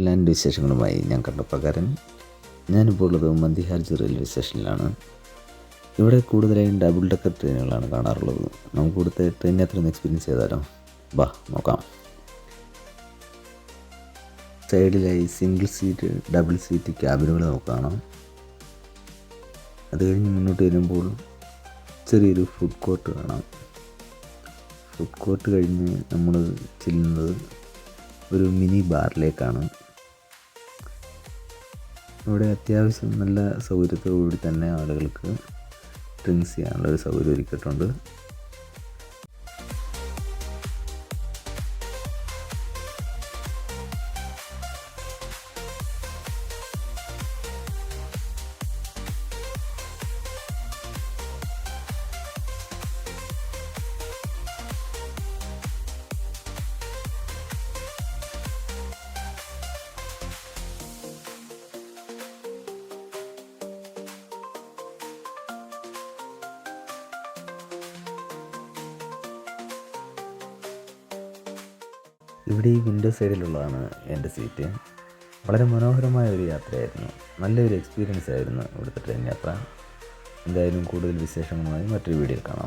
Land വിശേഷങ്ങളുമായി ഞാൻ കണ്ടപ്രകാരൻ ഞാനിപ്പോൾ ഉള്ളത് മന്ദിഹാർജ് റെയിൽവേ സ്റ്റേഷനിലാണ് ഇവിടെ കൂടുതലായും ഡബിൾ ഡെക്കർ ട്രെയിനുകളാണ് കാണാറുള്ളത്. നമുക്ക് ഇവിടുത്തെ ട്രെയിൻ യാത്ര ഒന്ന് എക്സ്പീരിയൻസ് ചെയ്താലോ? ബാ നോക്കാം. സൈഡിലായി സിംഗിൾ സീറ്റ് ഡബിൾ സീറ്റ് ക്യാബിനുകൾ നമുക്ക് കാണാം. അത് കഴിഞ്ഞ് മുന്നോട്ട് വരുമ്പോൾ ചെറിയൊരു ഫുഡ് കോർട്ട് കാണാം. ഫുഡ് കോർട്ട് കഴിഞ്ഞ് നമ്മൾ ചെല്ലുന്നത് ഒരു മിനി ബാറിലേക്കാണ് ഇവിടെ അത്യാവശ്യം നല്ല സൗകര്യത്തോടുകൂടി തന്നെ ആളുകൾക്ക് ഡ്രിങ്ക്സ് ചെയ്യാനുള്ള ഒരു സൗകര്യം ഒരുക്കിയിട്ടുണ്ട്. ഇവിടെ ഈ വിൻഡോ സൈഡിലുള്ളതാണ് എന്റെ സീറ്റ് വളരെ മനോഹരമായ ഒരു യാത്രയായിരുന്നു. നല്ലൊരു എക്സ്പീരിയൻസ് ആയിരുന്നു ഇവിടുത്തെ ട്രെയിൻ യാത്ര. എന്തായാലും കൂടുതൽ വിശേഷങ്ങളുമായി മറ്റൊരു വീഡിയോയിൽ കാണാം.